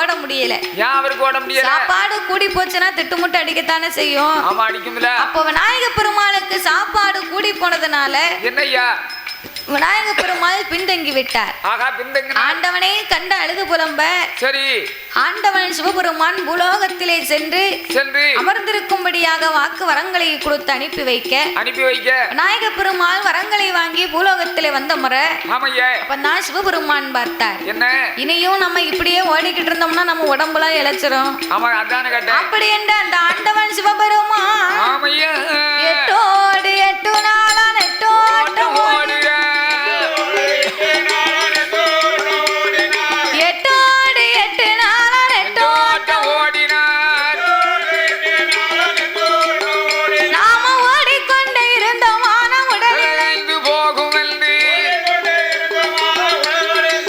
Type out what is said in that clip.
ஓட முடியல. ஏன் அவருக்கு ஓட முடியல? சாப்பாடு கூடி போச்சுன்னா திட்டுமுட்டு அடிக்கத்தானே செய்யும். ஆமா அடிக்கும்ல. அப்போ விநாயக பெருமாளுக்கு சாப்பாடு கூடி போனதுனால என்னய்யா? விநாயக பெருமாள் பின்தங்கி விட்டார். ஆகா பிந்தங்க ஆண்டவனே கண்டு அழுது புலம்ப. சரி. ஆண்டவன் சிவபெருமான் பூலோகத்திலே சென்று சென்று அமர்ந்திருக்கும்படியாக வாக்கு வரங்களை கொடுத்து அனுப்பி வைக்க. அனுப்பி வைக்க. விநாயக பெருமாள் வரங்களை வாங்கி பூலோகத்திலே வந்த முறை அப்பதான் சிவபெருமான் பார்த்தார். என்ன? இனியும் நம்ம இப்படியே ஓடிக்கிட்டு இருந்தோம்னா நம்ம உடம்புலாம் இழைச்சிரும் அப்படி என்று அந்த ஆண்டவன்